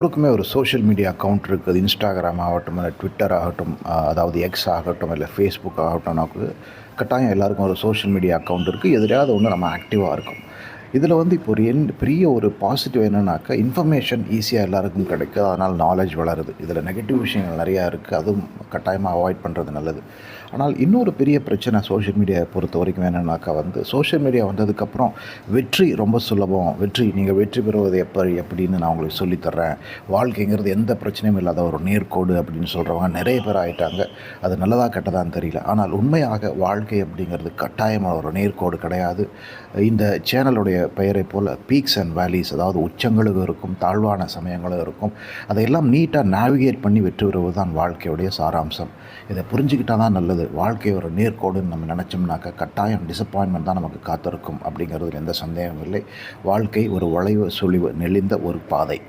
எல்லோருக்குமே ஒரு social media account இருக்குது. இன்ஸ்டாகிராம் ஆகட்டும் இல்லை ட்விட்டர் ஆகட்டும் அதாவது எக்ஸ் ஆகட்டும் இல்லை ஃபேஸ்புக் ஆகட்டும் நமக்கு கட்டாயம் எல்லாருக்கும் ஒரு சோஷியல் மீடியா அக்கௌண்ட் இருக்குது. எதிராவது ஒன்று நம்ம ஆக்டிவாக இருக்கும் இதில் வந்து இப்போ ஒரு என் பெரிய ஒரு பாசிட்டிவ் என்னன்னாக்கா இன்ஃபர்மேஷன் ஈஸியாக எல்லாருக்கும் கிடைக்கும் அதனால் நாலேஜ் வளருது. இதில் நெகட்டிவ் விஷயங்கள் நிறையா இருக்குது அதுவும் கட்டாயமாக அவாய்ட் பண்ணுறது நல்லது. ஆனால் இன்னொரு பெரிய பிரச்சனை சோஷியல் மீடியாவை பொறுத்த வரைக்கும் என்னென்னாக்கா வந்து சோஷியல் மீடியா வந்ததுக்கப்புறம் வெற்றி ரொம்ப சுலபம். வெற்றி நீங்கள் வெற்றி பெறுவது எப்படி எப்படின்னு நான் உங்களுக்கு சொல்லித்தர்றேன் வாழ்க்கைங்கிறது எந்த பிரச்சனையும் இல்லாத ஒரு நேர்கோடு அப்படின்னு சொல்கிறவங்க நிறைய பேர் ஆகிட்டாங்க அது நல்லதாக கெட்டதான்னு தெரியல. ஆனால் உண்மையாக வாழ்க்கை அப்படிங்கிறது கட்டாயமாக ஒரு நேர்கோடு கிடையாது. இந்த சேனலுடைய பெயரை போல் பீக்ஸ் அண்ட் வேலிஸ் அதாவது உச்சங்களும் இருக்கும் தாழ்வான சமயங்களும் இருக்கும். அதையெல்லாம் நீட்டாக நேவிகேட் பண்ணி வெற்றி பெறுவது தான் வாழ்க்கையுடைய சாராம்சம். இதை புரிஞ்சுக்கிட்டால் தான் நல்லது. வாழ்க்கை ஒரு நேர்கோடுன்னு நம்ம நினச்சோம்னாக்கா கட்டாயம் டிசப்பாயின்மெண்ட் தான் நமக்கு காத்திருக்கும் அப்படிங்கிறதுல எந்த சந்தேகமும் இல்லை. வாழ்க்கை ஒரு வளைவு சுழிவு நெளிந்த ஒரு பாதை.